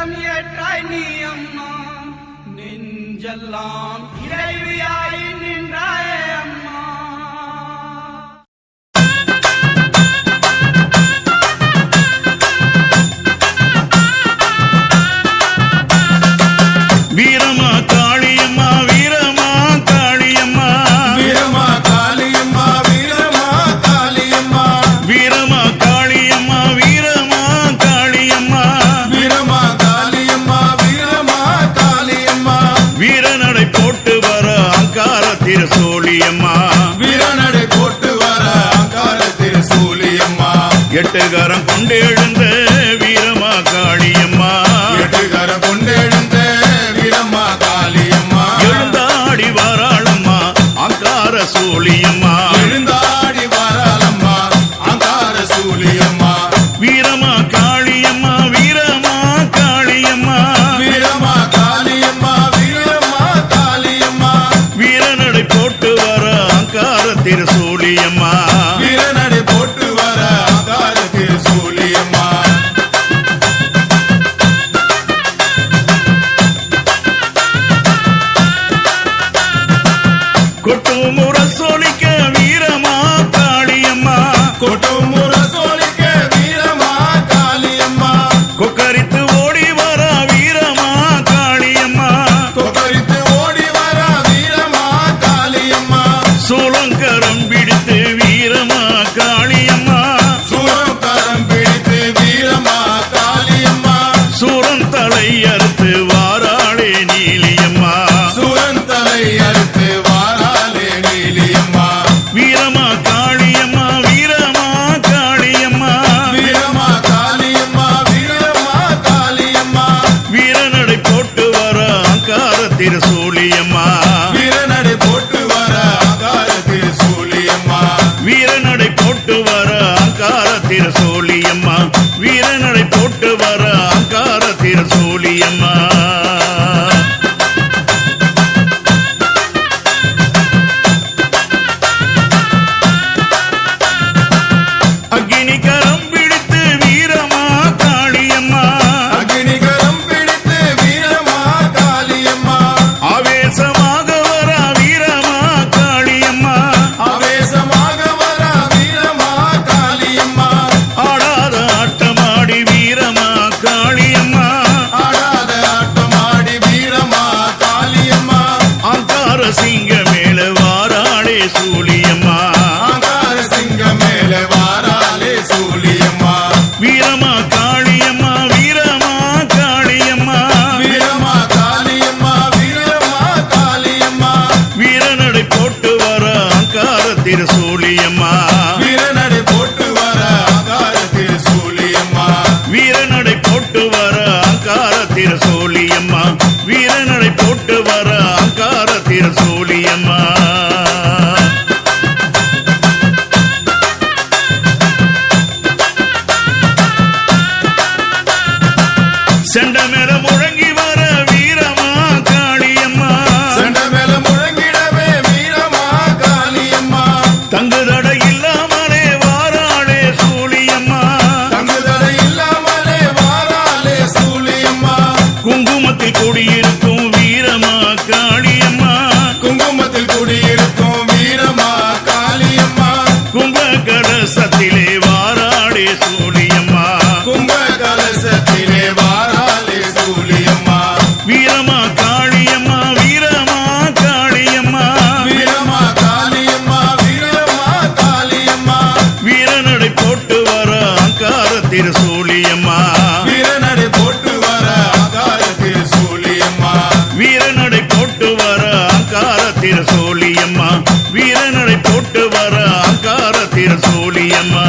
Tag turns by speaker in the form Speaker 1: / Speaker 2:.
Speaker 1: நெஞ்சம் ஏற்றாய் நீ அம்மா. நெஞ்செல்லாம் இறைவியாய்
Speaker 2: திருசூலியம்மா.
Speaker 3: வீரநடை போட்டு வர அங்கார
Speaker 2: திருசூலியம்மா.
Speaker 3: எட்டுகாரம் கொண்டு எழுந்த வீரமா காளியம்மா
Speaker 2: எட்டுகாரம் கொண்டு எழுந்த வீரமா காளியம்மா
Speaker 3: எழுந்தாடி வராளம்மா அங்கார சூழியம்மா
Speaker 2: எழுந்தாடி வராளம்மா அங்கார
Speaker 3: சூழியம்மா வீர சோழியம்மா
Speaker 2: வீரனடை
Speaker 3: ஆயிரநடை போட்டு வர ஆக்காரத்தின் சோழியம்மா